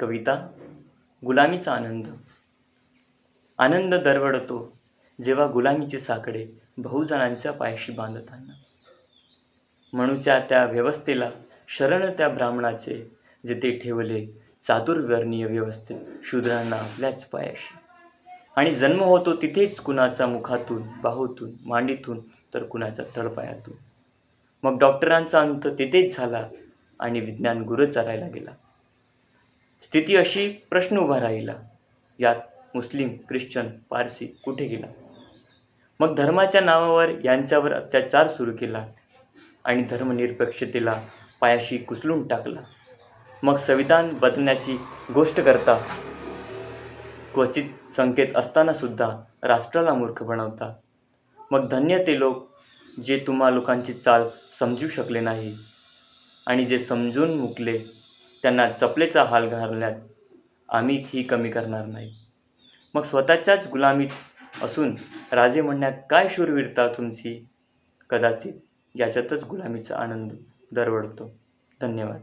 कविता गुलामीचा आनंद. आनंद दरवडतो जेव्हा गुलामीचे साकडे बहुजणांच्या पायाशी बांधताना. म्हणूच्या त्या व्यवस्थेला शरण त्या ब्राह्मणाचे जेथे ठेवले चातुर्वर्णीय व्यवस्थेत शूद्रांना आपल्याच पायाशी. आणि जन्म होतो तिथेच कुणाचा मुखातून बाहूतून मांडीतून तर कुणाच्या तळपायातून. मग डॉक्टरांचा अंत तिथेच झाला आणि विज्ञान गुरु चरायला गेला. स्थिती अशी प्रश्न उभा राहिला. यात मुस्लिम ख्रिश्चन पारसी कुठे गेला? मग धर्माच्या नावावर यांच्यावर अत्याचार सुरू केला आणि धर्मनिरपेक्षतेला पायाशी कुचलून टाकला. मग संविधान बदलण्याची गोष्ट करता क्वचित संकेत असताना सुद्धा राष्ट्राला मूर्ख बनवता. मग धन्य ते लोक जे तुम्हा लोकांची चाल समजू शकले नाही आणि जे समजून मुकले त्यांना चपलेचा हाल घालण्यात आम्ही ही कमी करणार नाही. मग स्वतःच्याच गुलामीत असून राजे म्हणण्यात काय शूरवीरता तुमची? कदाचित याच्यातच गुलामीचा आनंद दरवळतो. धन्यवाद.